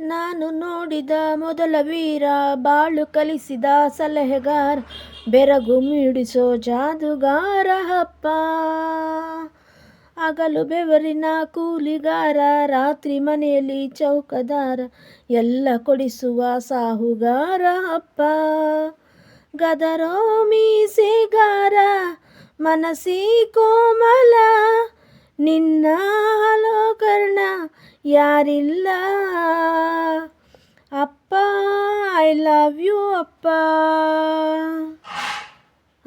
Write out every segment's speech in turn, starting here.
ನಾನು ನೋಡಿದ ಮೊದಲ ವೀರ, ಬಾಳು ಕಲಿಸಿದ ಸಲಹೆಗಾರ, ಬೆರಗು ಮೀಡಿಸೋ ಜಾದುಗಾರ ಅಪ್ಪ. ಹಗಲು ಬೆವರಿನ ಕೂಲಿಗಾರ, ರಾತ್ರಿ ಮನೆಯಲ್ಲಿ ಚೌಕದಾರ, ಎಲ್ಲ ಕೊಡಿಸುವ ಸಾಹುಗಾರ ಅಪ್ಪ. ಗದರೋ ಮೀಸೆಗಾರ ಮನಸಿ ಕೋಮಲ, ನಿನ್ನ ಯಾರಿಲ್ಲ. ಅಪ್ಪ ಐ ಲವ್ ಯು ಅಪ್ಪ.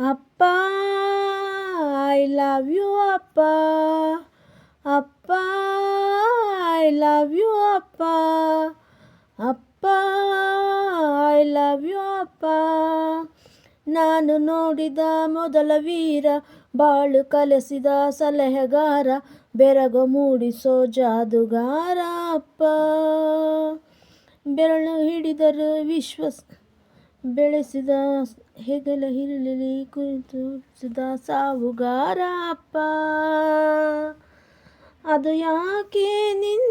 ಅಪ್ಪ ಐ ಲವ್ ಯು ಅಪ್ಪ. ಅಪ್ಪ ಐ ಲವ್ ಯು ಅಪ್ಪ. ಅಪ್ಪ ಐ ಲವ್ ಯು ಅಪ್ಪ. ನಾನು ನೋಡಿದ ಮೊದಲ ವೀರ ಬಾಳು ಕಲಸಿದ ಸಲಹೆಗಾರ, ಬೆರಗು ಮೂಡಿಸೋ ಜಾದುಗಾರ ಅಪ್ಪ. ಬೆರಳು ಹಿಡಿದರು ವಿಶ್ವಾಸ, ಬೆಳೆಸಿದ ಹೆಗಲ ಹಿರಲಿ ಕುರಿತಿದ ಸಾವುಗಾರ ಅಪ್ಪ. ಅದು ಯಾಕೆ ನಿನ್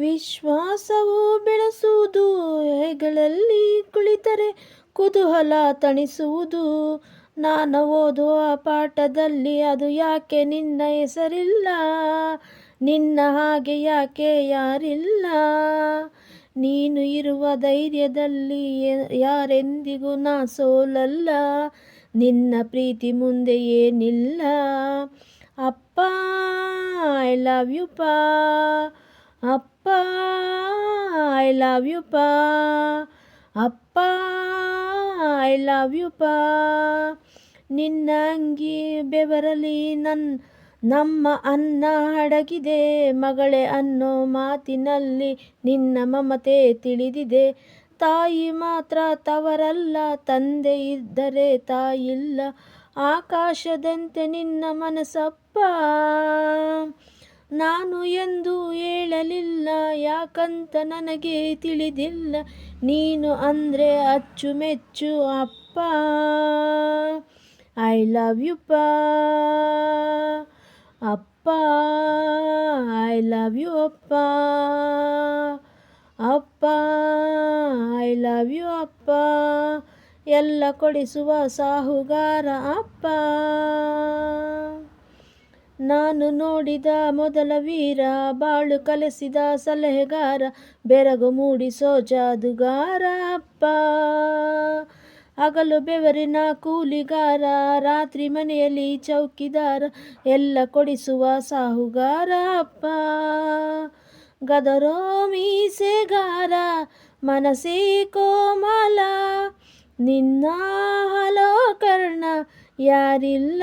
ವಿಶ್ವಾಸವು ಬೆಳೆಸುವುದು? ಹೆಗಳಲ್ಲಿ ಕುಳಿತರೆ ಕುತೂಹಲ ತಣಿಸುವುದು. ನಾನು ಓದುವ ಪಾಠದಲ್ಲಿ ಅದು ಯಾಕೆ ನಿನ್ನ ಹೆಸರಿಲ್ಲ? ನಿನ್ನ ಹಾಗೆ ಯಾಕೆ ಯಾರಿಲ್ಲ? ನೀನು ಇರುವ ಧೈರ್ಯದಲ್ಲಿ ಯಾರೆಂದಿಗೂ ನಾ ಸೋಲಲ್ಲ. ನಿನ್ನ ಪ್ರೀತಿ ಮುಂದೆ ಏನಿಲ್ಲ. ಅಪ್ಪ ಐ ಲವ್ ಯು ಪಾ ಅಪ್ಪ ಐ ಲವ್ ಯು ಪಾ ಅಪ್ಪ ಐ ಲವ್ ಯು ಪಾ ನಿನ್ನ ಅಂಗಿ ಬೆವರಲಿ ನನ್, ನಮ್ಮ ಅನ್ನ ಅಡಗಿದೆ. ಮಗಳೇ ಅನ್ನೋ ಮಾತಿನಲ್ಲಿ ನಿನ್ನ ಮಮತೆ ತಿಳಿದಿದೆ. ತಾಯಿ ಮಾತ್ರ ತವರಲ್ಲ, ತಂದೆ ಇದ್ದರೆ ತಾಯಿಲ್ಲ. ಆಕಾಶದಂತೆ ನಿನ್ನ ಮನಸ್ಸಪ್ಪ ನಾನು ಎಂದು ಹೇಳಲಿಲ್ಲ, ಯಾಕಂತ ನನಗೆ ತಿಳಿದಿಲ್ಲ. ನೀನು ಅಂದರೆ ಅಚ್ಚುಮೆಚ್ಚು ಅಪ್ಪ. ಐ ಲವ್ ಯು ಪಾ ಅಪ್ಪ ಐ ಲವ್ ಯು ಅಪ್ಪ ಅಪ್ಪ ಐ ಲವ್ ಯು ಅಪ್ಪ ಎಲ್ಲ ಕೊಡಿಸುವ ಸಾಹುಗಾರ ಅಪ್ಪ. ನಾನು ನೋಡಿದ ಮೊದಲ ವೀರ, ಬಾಳು ಕಲಿಸಿದ ಸಲಹೆಗಾರ, ಬೆರಗು ಮೂಡಿಸೋ ಜಾದುಗಾರ ಅಪ್ಪ. ಹಗಲು ಬೆವರಿನ ಕೂಲಿಗಾರ ರಾತ್ರಿ ಮನೆಯಲ್ಲಿ ಚೌಕಿದಾರ, ಎಲ್ಲ ಕೊಡಿಸುವ ಸಾಹುಗಾರ ಅಪ್ಪ. ಗದರೋ ಮೀಸೆಗಾರ ಮನಸೇ ಕೋಮಲ. ನಿನ್ನ ಹಲೋ ಕರ್ಣ ಯಾರಿಲ್ಲ?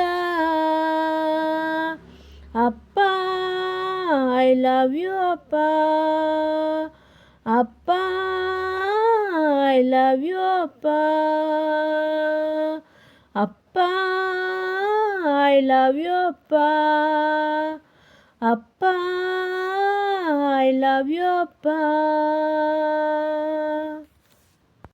ಅಪ್ಪ ಐ ಲವ್ ಯು ಅಪ್ಪ. ಅಪ್ಪ ಐ ಲವ್ ಯು ಅಪ್ಪ ಅಪ್ಪ ಐ ಲವ್ ಯು ಅಪ್ಪ ಅಪ್ಪ ಐ ಲವ್ ಯು ಅಪ್ಪ